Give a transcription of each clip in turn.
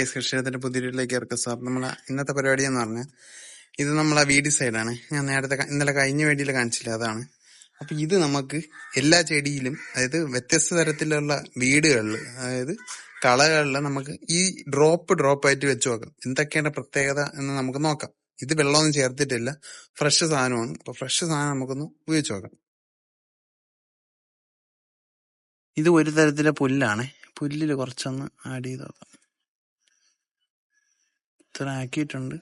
Case കൃഷിയുടെ ഇറക്കും sir നമ്മളെ ഇന്നത്തെ പരിപാടി എന്ന് പറഞ്ഞാൽ ഇത് നമ്മളെ വീടി സൈഡാണ് ഞാൻ നേരത്തെ ഇന്നലെ കഴിഞ്ഞ വേണ്ടിയിൽ കാണിച്ചില്ല അതാണ്. അപ്പൊ ഇത് നമുക്ക് എല്ലാ ചെടിയിലും അതായത് വ്യത്യസ്ത തരത്തിലുള്ള വീടുകളിൽ അതായത് കളകളിൽ നമുക്ക് ഈ ഡ്രോപ്പ് ഡ്രോപ്പ് ആയിട്ട് വെച്ച് നോക്കാം. എന്തൊക്കെയാണ് പ്രത്യേകത എന്ന് നമുക്ക് നോക്കാം. ഇത് വെള്ളമൊന്നും ചേർത്തിട്ടില്ല. ഫ്രഷ് സാധനമാണ്. അപ്പൊ ഫ്രഷ് സാധനം നമുക്കൊന്ന് ഉപയോഗിച്ച് നോക്കാം. ഇത് ഒരു തരത്തിലെ പുല്ലാണ്. പുല്ലിൽ കുറച്ചൊന്ന് ആഡ് ചെയ്ത് നോക്കാം. ഇത്ര ആക്കിയിട്ടുണ്ട്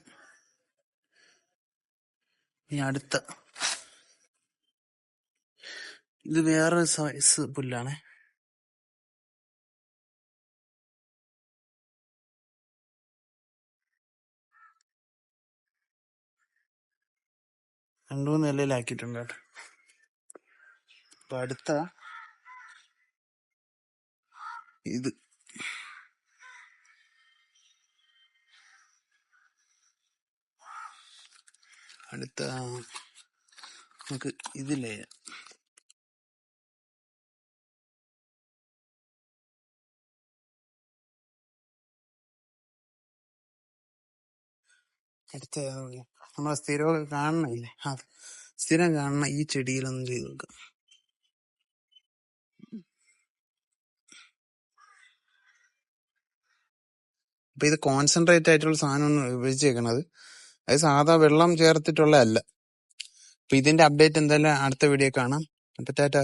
ഇനി അടുത്ത. ഇത് വേറെ സൈസ് പുല്ലാണ്. രണ്ടു മൂന്ന് നിലയിലാക്കിയിട്ടുണ്ട് കേട്ടോ. അപ്പൊ അടുത്ത. ഇത്. അടുത്ത നമുക്ക് ഇതില്ലേ അടുത്ത? നമ്മളെ സ്ഥിരമൊക്കെ കാണണില്ലേ ആ സ്ഥിരം കാണണ ഈ ചെടിയിലൊന്നും ചെയ്ത് നോക്കാം അപ്പൊ ഇത് കോൺസെൻട്രേറ്റ് ആയിട്ടുള്ള സാധനം സാധനമാണ് ഉപയോഗിച്ചേക്കണത് അത് സാധാ വെള്ളം ചേർത്തിട്ടുള്ള അല്ല അപ്പൊ ഇതിന്റെ അപ്ഡേറ്റ് എന്തായാലും അടുത്ത വീഡിയോ കാണാം. അപ്പൊ ടാറ്റ.